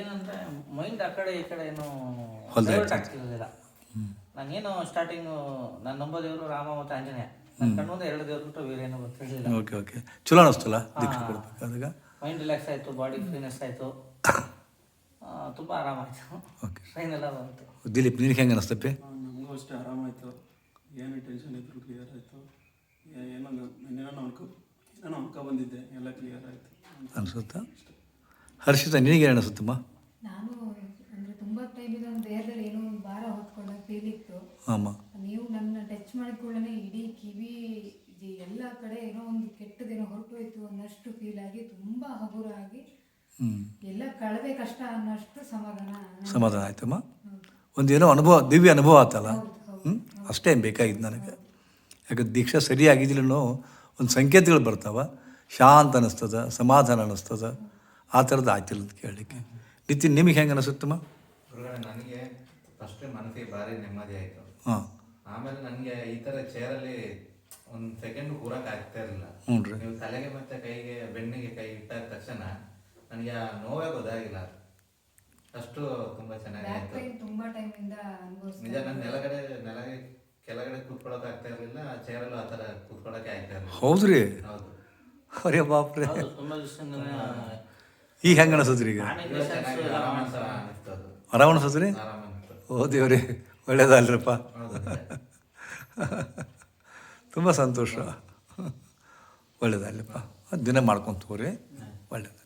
ಏನಂದ್ರೆ ಮೈಂಡ್ ಆ ಕಡೆ ಈ ಕಡೆ ಏನು ಆಗ್ತಿರ್ಲಿಲ್ಲ ನಾನೇನು ಸ್ಟಾರ್ಟಿಂಗು ನಾನು ನಂಬೋ ದೇವರು ರಾಮ ಮತ್ತು ಆಂಜನೇಯ. ನನ್ನ ಕಣ್ಣು ಮುಂದೆ ಎರಡು ದೇವ್ರು ಬಿಟ್ಟು ಬೇರೆ ಏನೋ ಗೊತ್ತಿರಲಿಲ್ಲ. ಓಕೆ ಓಕೆ ಚಲೋ ಅನಿಸ್ತಲ್ಲ ಮೈಂಡ್ ರಿಲ್ಯಾಕ್ಸ್ ಆಯಿತು ಬಾಡಿ ಫ್ರೀನೆಸ್ ಆಯಿತು. ತುಂಬ ಆರಾಮಾಯಿತು ಓಕೆ ಟ್ರೈನ್ ಎಲ್ಲ ಬಂತು. ದಿಲೀಪ್ ನಿನಗೆ ಹೆಂಗೆ ಅನಿಸ್ತಪ್ಪಿ ನಮಗೂ ಅಷ್ಟೇ ಆರಾಮಾಯಿತು ಏನು ಟೆನ್ಷನ್ ಇದ್ರು ಕ್ಲಿಯರ್ ಆಯಿತು. ಏನೋ ಏನೋ ಅನ್ಕೊ ಏನೋ ಅನ್ಕೊ ಬಂದಿದ್ದೆ ಎಲ್ಲ ಕ್ಲಿಯರ್ ಆಯಿತು. ಅನಿಸುತ್ತಾ? ಹರ್ಷಿತಾ ನಿನಗೆ ಅನಿಸುತ್ತಮ್ಮ ನಾನು ಅಂದರೆ ತುಂಬ ಒಂದು ದೇಹದಲ್ಲಿ ಏನೋ ಒಂದು ಭಾರ ಹೊತ್ಕೊಂಡ ಫೀಲ್ ಇತ್ತು. ಆಮ. ನೀವು ನನ್ನ ಟಚ್ ಮಾಡಿದ ಕೂಡಲೇ ಇಡೀ ಕಿವಿ ಇದು ಎಲ್ಲ ಕಡೆ ಏನೋ ಒಂದು ಕೆಟ್ಟದೇನೋ ಹೊರಟೋಯ್ತು ಅನ್ನಷ್ಟು ಫೀಲ್ ಆಗಿ ತುಂಬ ಹಗುರ ಆಗಿ ಎಲ್ಲ ಕಳೆದೆ ಕಷ್ಟ ಅನ್ನೋಷ್ಟು ಸಮಾಧಾನ ಸಮಾಧಾನ ಆಯ್ತಮ್ಮ ಒಂದೇನೋ ಅನುಭವ ದಿವ್ಯ ಅನುಭವ ಆತಲ್ಲ. ಹ್ಞೂ ಅಷ್ಟೇ ಬೇಕಾಗಿತ್ತು ನನಗೆ. ಯಾಕಂದ್ರೆ ದೀಕ್ಷಾ ಸರಿಯಾಗಿದ್ರೂ ಒಂದು ಸಂಕೇತಗಳು ಬರ್ತಾವ. ಶಾಂತ ಅನ್ನಿಸ್ತದ ಸಮಾಧಾನ ಅನ್ನಿಸ್ತದ ಆ ಥರದ್ದು ಆಯ್ತಿಲ್ಲ ಅಂತ ಕೇಳಲಿಕ್ಕೆ. ನಿತಿನ್ ನಿಮಗೆ ಹೆಂಗೆ ಅನಿಸುತ್ತಮ್ಮ? ನನಗೆ ಫಸ್ಟ್ ಮನಸ್ಸಿಗೆ ಭಾರಿ ನೆಮ್ಮದಿ ಆಯಿತು. ಹಾಂ. ಆಮೇಲೆ ನನಗೆ ಈ ಥರ ಚೇರಲ್ಲಿ ಒಂದು ಸೆಕೆಂಡ್ ಕೂರಕ್ಕೆ ಆಗ್ತಾ ಇರಲಿಲ್ಲ. ಹ್ಞೂ ರೀ. ನೀವು ತಲೆಗೆ ಮತ್ತೆ ಕೈಗೆ ಬೆನ್ನಿಗೆ ಕೈ ಇಟ್ಟ ತಕ್ಷಣ ನನಗೆ ಆ ನೋವೇ ಗೊತ್ತಾಗಿಲ್ಲ. ಅಷ್ಟು ತುಂಬಾ ಚೆನ್ನಾಗಿ ಬ್ಯಾಕ್ ಆಯ್ತು. ಪೈನ್ ತುಂಬ ಟೈಮಿಂದ ನಿಜ ನನ್ನ ನೆಲಗಡೆ ನೆಲಗೆ ಕೆಳಗಡೆ ಕೂತ್ಕೊಳ್ಳೋಕೆ ಆಗ್ತಾ ಇರಲಿಲ್ಲ ಚೇರಲ್ಲೂ ಆ ಥರ ಕೂತ್ಕೊಳ್ಳೋಕೆ ಆಗ್ತಾ ಇರಲಿಲ್ಲ. ಹೌದ್ರಿ? ಹೌದು. ಅರೆ ಬಾಪ್ರೆ. ತುಂಬ ದಿವಸದಿಂದ ಈಗ ಹೆಂಗೆ ಅನಿಸುತ್ತೆ ಈಗ? ಆರಾಮ ಅನಿಸುತ್ತೆ ಓ ದೇವ್ರಿ, ಒಳ್ಳೇದಲ್ರಪ್ಪ. ತುಂಬ ಸಂತೋಷ. ಒಳ್ಳೇದಲ್ಲಪ್ಪ ದಿನ ಮಾಡ್ಕೊಂತ ಹೋಗ್ರಿ ಒಳ್ಳೇದು.